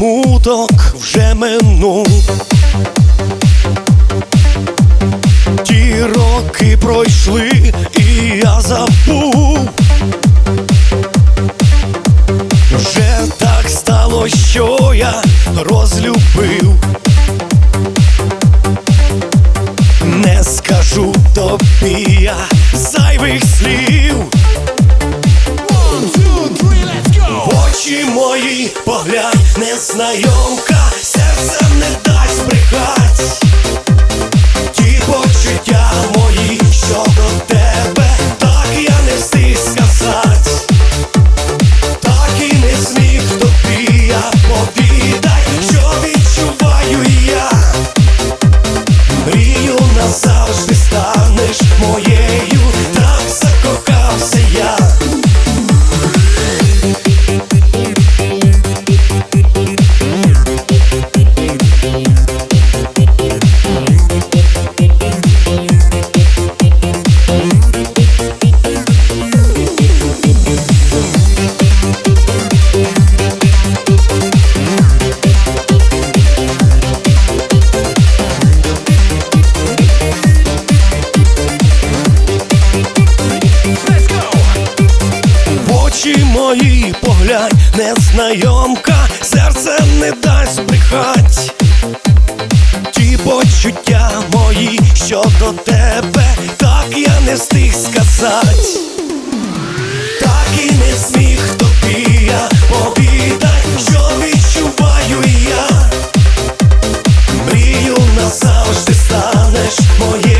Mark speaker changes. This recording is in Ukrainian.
Speaker 1: смуток вже минув. Ті роки пройшли, і я забув. Вже так стало, що я розлюбив. Не скажу тобі я зайвих слів. Очі мої поглянь, незнайомка, серце не дасть очі мої поглянь, незнайомка, серце не дасть брехать. Ті почуття мої щодо тебе, так я не встиг сказать. Так і не зміг тобі я повідай, що відчуваю я. Мрію назавжди станеш моєю,